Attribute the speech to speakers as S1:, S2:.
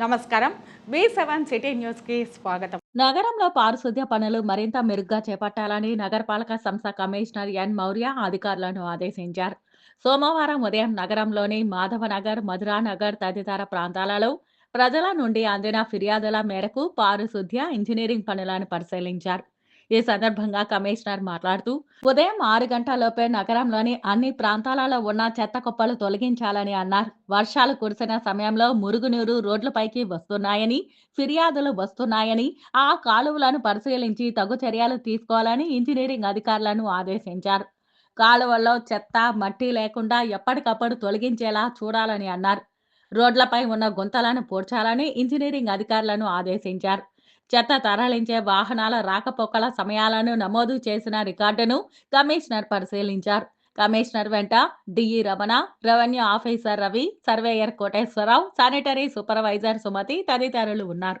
S1: నమస్కారం. వి seven city న్యూస్కి స్వాగతం.
S2: నగరంలో పారిశుద్ధ్య పనులు మరింత మెరుగ్గా చేపట్టాలని నగరపాలక సంస్థ కమిషనర్ ఎన్ మౌర్య అధికారులను ఆదేశించారు. సోమవారం ఉదయం నగరంలోని మాధవనగర్ మధురానగర్ తదితర ప్రాంతాలలో ప్రజల నుండి అందిన ఫిర్యాదుల మేరకు పారిశుద్ధ్య ఇంజనీరింగ్ పనులను పరిశీలించారు. ఈ సందర్భంగా కమిషనర్ మాట్లాడుతూ ఉదయం ఆరు గంటలలోపే నగరంలోని అన్ని ప్రాంతాలలో ఉన్న చెత్త కుప్పలు తొలగించాలని అన్నారు. వర్షాలు కురిసిన సమయంలో మురుగునీరు రోడ్లపైకి వస్తున్నాయని ఫిర్యాదులు వస్తున్నాయని ఆ కాలువలను పరిశీలించి తగు చర్యలు తీసుకోవాలని ఇంజనీరింగ్ అధికారులను ఆదేశించారు. కాలువల్లో చెత్త మట్టి లేకుండా ఎప్పటికప్పుడు తొలగించేలా చూడాలని అన్నారు. రోడ్లపై ఉన్న గుంతలను పూడ్చాలని ఇంజనీరింగ్ అధికారులను ఆదేశించారు. చెత్త తరలించే వాహనాల రాకపోకల సమయాలను నమోదు చేసిన రికార్డును కమిషనర్ పరిశీలించారు. కమిషనర్ వెంట DE Ramana revenue officer Ravi surveyor Koteswararao sanitary supervisor Sumathi తదితరులు ఉన్నారు.